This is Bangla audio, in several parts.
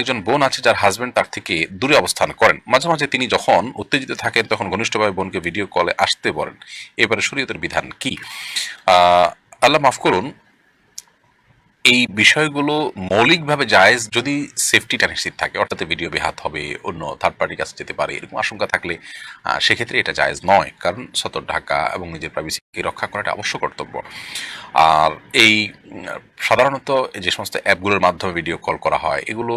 একজন বোন আছে যার হাজবেন্ড তার থেকে দূরে অবস্থান করেন। মাঝে মাঝে তিনি যখন উত্তেজিত থাকেন, তখন ঘনিষ্ঠভাবে বোনকে ভিডিও কলে আসতে বলেন। এবারে শরীয়তের বিধান কি? আল্লাহ মাফ করুন, এই বিষয়গুলো মৌলিকভাবে জায়েজ যদি সেফটিটা নিশ্চিত থাকে। অর্থাৎ ভিডিও বেহাত হবে, অন্য থার্ড পার্টির কাছে যেতে পারে, এরকম আশঙ্কা থাকলে সেক্ষেত্রে এটা জায়েজ নয়। কারণ সতর ঢাকা এবং নিজের প্রাইভেসিকে রক্ষা করাটা অবশ্য কর্তব্য। আর এই, সাধারণত যে সমস্ত অ্যাপগুলোর মাধ্যমে ভিডিও কল করা হয়, এগুলো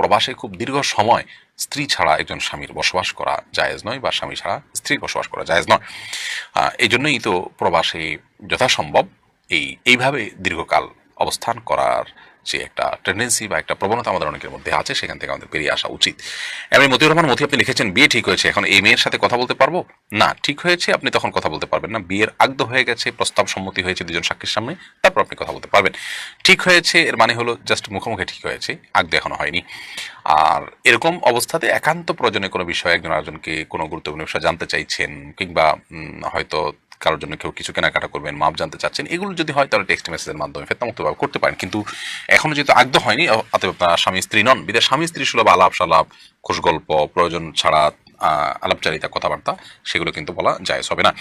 প্রবাসে খুব দীর্ঘ সময় স্ত্রী ছাড়া একজন স্বামীর বসবাস করা জায়েজ নয় বা স্বামী ছাড়া স্ত্রীর বসবাস করা জায়েজ নয়। এই জন্যই তো প্রবাসে যথাসম্ভব এই, এইভাবে দীর্ঘকাল অবস্থান করার যে একটা টেন্ডেন্সি বা একটা প্রবণতা আমাদের অনেকের মধ্যে আছে, সেখান থেকে আমাদের বেরিয়ে আসা উচিত। এমনি মতিউর রহমান, মতি, আপনি লিখেছেন, বিয়ে ঠিক হয়েছে, এখন এই মেয়ের সাথে কথা বলতে পারব? না, ঠিক হয়েছে, আপনি তখন কথা বলতে পারবেন না। বিয়ের আগদ হয়ে গেছে, প্রস্তাব সম্মতি হয়েছে দুজন সাক্ষীর সামনে, তারপর আপনি কথা বলতে পারবেন। ঠিক হয়েছে, এর মানে হলো জাস্ট মুখোমুখি ঠিক হয়েছে আগদ এখনও হয়নি। আর এরকম অবস্থাতে একান্ত প্রয়োজনে কোনো বিষয়ে একজন আরেকজনকে কোনো গুরুত্বপূর্ণ বিষয় জানতে চাইছেন, কিংবা হয়তো কারোর জন্য কেউ কিছু কেনাকাটা করবেন, মাপ জানতে চাচ্ছেন, এগুলো যদি হয় তাহলে টেক্সট মেসেজের মাধ্যমে ফেতনামুক্তভাবে করতে পারেন। কিন্তু এখনও যেহেতু আগ্ধ হয়নি, অ- অতএব আপনার স্বামী স্ত্রী নন, বিদেশ স্বামী স্ত্রী সুলভ আলাপ সালাপ, খোশ গল্প, প্রয়োজন ছাড়া আলাপচারিতা, কথাবার্তা, সেগুলো কিন্তু বলা যায় হবে না।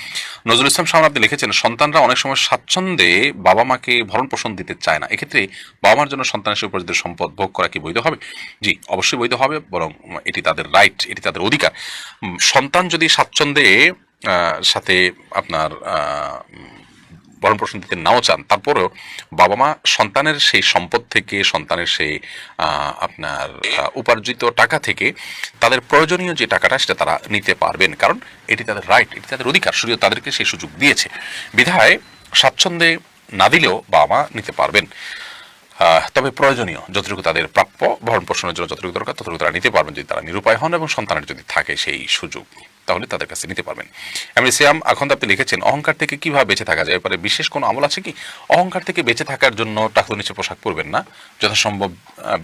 নজরুল ইসলাম সামনে আপনি লিখেছেন, সন্তানরা অনেক সময় স্বাচ্ছন্দ্যে বাবা মাকে ভরণ পোষণ দিতে চায় না। এক্ষেত্রে বাবা মার জন্য সন্তানের সুপরিচিত সম্পদ ভোগ করা কি বৈধ হবে? জি, অবশ্যই বৈধ হবে, বরং এটি তাদের রাইট এটি তাদের অধিকার। সন্তান যদি স্বাচ্ছন্দ্যে সাথে আপনার ভরণ পোষণ দিতে নাও চান। তারপরেও বাবা মা সন্তানের সেই সম্পদ থেকে, সন্তানের সেই আপনার উপার্জিত টাকা থেকে তাদের প্রয়োজনীয় যে টাকাটা সেটা তারা নিতে পারবেন। কারণ এটি তাদের রাইট এটি তাদের অধিকার। শরীর তাদেরকে সেই সুযোগ দিয়েছে। বিধায় স্বাচ্ছন্দ্যে না দিলেও বাবা মা নিতে পারবেন। তবে প্রয়োজনীয়, যতটুকু তাদের প্রাপ্য, ভরণ পোষণের জন্য যতটুকু দরকার, ততটুকু তারা নিতে পারবেন যদি তারা নিরুপায় হন এবং সন্তানের যদি থাকে সেই সুযোগ তাহলে তাদের কাছে নিতে পারবেন। এমনি সিয়াম, এখন আপনি লিখেছেন, অহংকার থেকে কীভাবে বেঁচে থাকা যায়? এবারে বিশেষ কোনো আমল আছে কি? অহংকার থেকে বেঁচে থাকার জন্য টাকুর নিচে পোশাক পরবেন না। যথাসম্ভব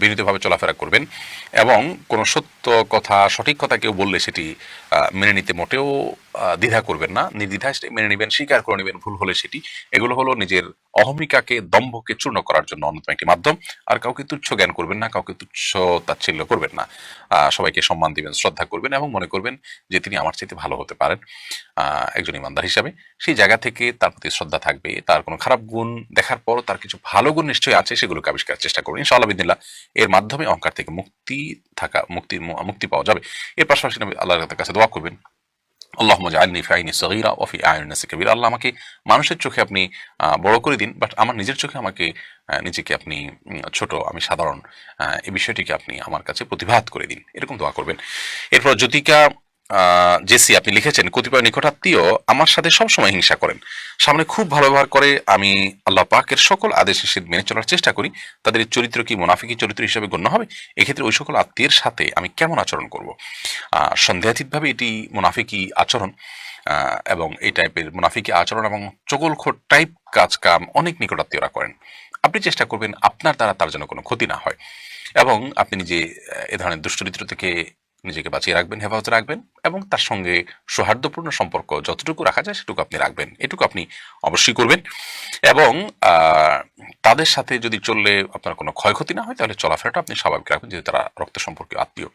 বিনীতভাবে চলাফেরা করবেন এবং কোনো সত্য কথা, সঠিক কথা কেউ বললে সেটি মেনে নিতে মোটেও দ্বিধা করবেন না, নির্দ্বিধায় সেটি মেনে নেবেন, স্বীকার করে নেবেন ভুল হলে সেটি। এগুলো হলো নিজের অহমিকাকে, দম্ভকে চূর্ণ করার জন্য অন্যতম একটি মাধ্যম। আর কাউকে তুচ্ছ জ্ঞান করবেন না, কাউকে তুচ্ছ তাচ্ছিল্য করবেন না। সবাইকে সম্মান দিবেন, শ্রদ্ধা করবেন এবং মনে করবেন যে তিনি আমার চাইতে ভালো হতে পারেন একজন ইমানদার হিসাবে। সেই জায়গা থেকে তার প্রতি শ্রদ্ধা থাকবে, তার কোনো খারাপ গুণ দেখার পরও তার কিছু ভালো গুণ নিশ্চয়ই আছে, সেগুলোকে আবিষ্কার চেষ্টা করবেন ইনশাআল্লাহ এর মাধ্যমে অহংকার থেকে মুক্তি থাকা, মুক্তি মুক্তি পাওয়া যাবে। এর পাশাপাশি আল্লাহর কাছে দোয়া করবেন আল্লাহ জাআলনি ফাইনি আইনি ওফি ওয়া কবির। আল্লাহ আমাকে মানুষের চোখে আপনি বড় করে দিন, বাট আমার নিজের চোখে আমাকে নিজেকে আপনি ছোট, আমি সাধারণ এই বিষয়টিকে আপনি আমার কাছে প্রতিভাত করে দিন। এরকম দোয়া করবেন। এরপর জ্যোতিকা জেসি, আপনি লিখেছেন, কতিপয় নিকটাত্মীয় আমার সাথে সবসময় হিংসা করেন। সামনে খুব ভালো ব্যবহার করে আমি আল্লাহ পাকের সকল আদেশ নিষেধ মেনে চলার চেষ্টা করি। তাদের চরিত্র কি মুনাফিকি চরিত্র হিসেবে গণ্য হবে? এক্ষেত্রে ওই সকল আত্মীয়ের সাথে আমি কেমন আচরণ করব? সন্দেহাতীতভাবে এটি মুনাফিকি আচরণ এবং এই টাইপের মুনাফিকি আচরণ এবং চগলখোর টাইপ কাজ কাম অনেক নিকটাত্মীয়রা করেন। আপনি চেষ্টা করবেন আপনার দ্বারা তার জন্য কোনো ক্ষতি না হয়। এবং আপনি নিজে এ ধরনের দুশ্চরিত্র থেকে নিজেকে বাঁচিয়ে রাখবেন, হেফাজতে রাখবেন এবং তার সঙ্গে সৌহার্দ্যপূর্ণ সম্পর্ক যতটুকু রাখা যায় সেটুকু আপনি রাখবেন। এটুকু আপনি অবশ্যই করবেন এবং তাদের সাথে যদি চললে আপনার কোনো ক্ষয়ক্ষতি না হয় তাহলে চলাফেরাটা আপনি স্বাভাবিক রাখবেন যেহেতু তারা রক্ত সম্পর্কীয় আত্মীয়।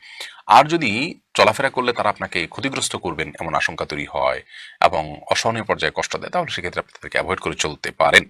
আর যদি চলাফেরা করলে তারা আপনাকে ক্ষতিগ্রস্ত করবেন এমন আশঙ্কা তৈরি হয় এবং অসহনীয় পর্যায়ে কষ্ট দেয় তাহলে সেক্ষেত্রে আপনি তাদেরকে অ্যাভয়েড করে চলতে পারেন।